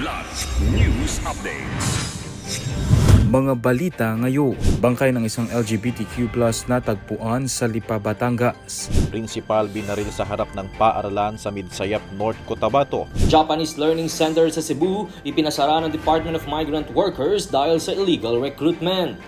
Kidlat News Updates. Mga balita ngayon, bangkay ng isang LGBTQ plus natagpuan sa Lipa, Batangas. Principal binaril sa harap ng paaralan sa Midsayap, North Cotabato. Japanese Learning Center sa Cebu ipinasara ng Department of Migrant Workers dahil sa illegal recruitment.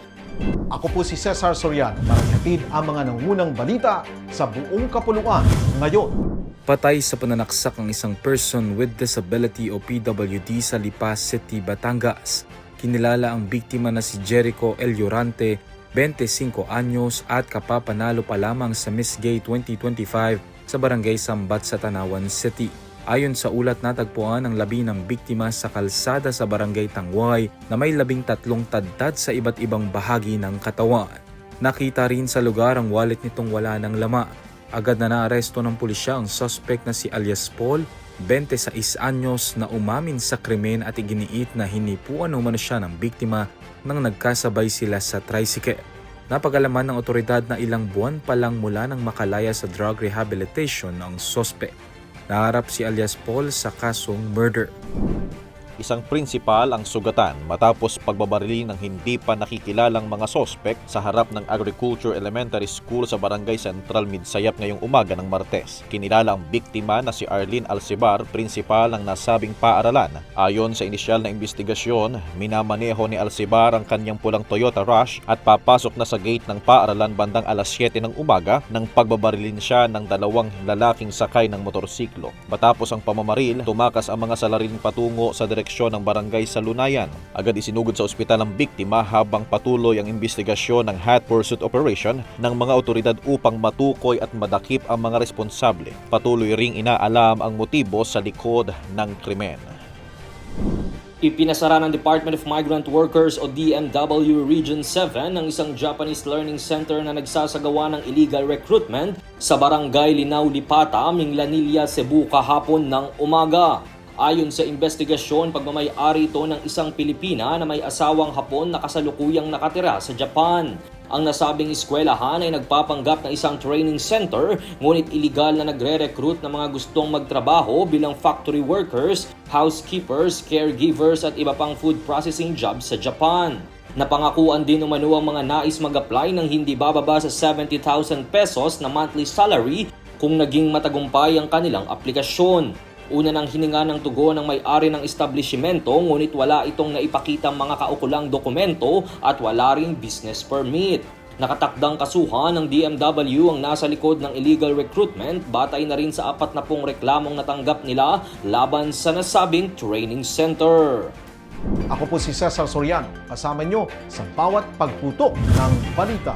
Ako po si Cesar Soriano para ang mga nangunang balita sa buong kapuluan ngayon. Patay sa pananaksak ang isang person with disability o PWD sa Lipa City, Batangas. Kinilala ang biktima na si Jericho El Llorante, 25 anyos at kapapanalo pa lamang sa Miss Gay 2025 sa Barangay Sambat sa Tanawan City. Ayon sa ulat natagpuan ang labi ng biktima sa kalsada sa Barangay Tangway na may labing tatlong tadtad sa iba't ibang bahagi ng katawan. Nakita rin sa lugar ang wallet nitong wala ng lama. Agad na naaresto ng pulisya ang suspect na si alias Paul, 26 anyos na umamin sa krimen at iginiit na hinipuan umano siya ng biktima nang nagkasabay sila sa tricycle. Napagalaman ng otoridad na ilang buwan pa lang mula nang makalaya sa drug rehabilitation ang suspect. Naharap si alias Paul sa kasong murder. Isang principal ang sugatan matapos pagbabarili ng hindi pa nakikilalang mga sospek sa harap ng Agriculture Elementary School sa Barangay Central Midsayap ngayong umaga ng Martes. Kinilala ang biktima na si Arlene Alcibar, principal ng nasabing paaralan. Ayon sa inisyal na investigasyon, minamaneho ni Alcibar ang kanyang pulang Toyota Rush at papasok na sa gate ng paaralan bandang alas 7 ng umaga nang pagbabarilin siya ng dalawang lalaking sakay ng motorsiklo. Matapos ang pamamaril, tumakas ang mga salarin patungo sa direksyon ng barangay sa Lunayan. Agad isinugod sa ospital ang biktima habang patuloy ang investigasyon ng hot pursuit operation ng mga otoridad upang matukoy at madakip ang mga responsable. Patuloy ring inaalam ang motibo sa likod ng krimen. Ipinasara ng Department of Migrant Workers o DMW Region 7 ang isang Japanese Learning Center na nagsasagawa ng illegal recruitment sa Barangay Linaw Lipata, Minglanilla, Cebu kahapon ng umaga. Ayon sa investigasyon, pagmamay-ari ito ng isang Pilipina na may asawang Hapon na kasalukuyang nakatira sa Japan. Ang nasabing eskwelahan ay nagpapanggap ng isang training center ngunit iligal na nagre-recruit ng mga gustong magtrabaho bilang factory workers, housekeepers, caregivers at iba pang food processing jobs sa Japan. Napangakuan din umano ang mga nais mag-apply ng hindi bababa sa 70,000 pesos na monthly salary kung naging matagumpay ang kanilang aplikasyon. Una nang hininga ng tugon ng may-ari ng establishmento ngunit wala itong naipakitang mga kaukulang dokumento at wala ring business permit. Nakatakdang kasuhan ng DMW ang nasa likod ng illegal recruitment batay na rin sa apat na pong reklamong natanggap nila laban sa nasabing training center. Ako po si Cesar Soriano, kasama nyo sa bawat pagputok ng balita.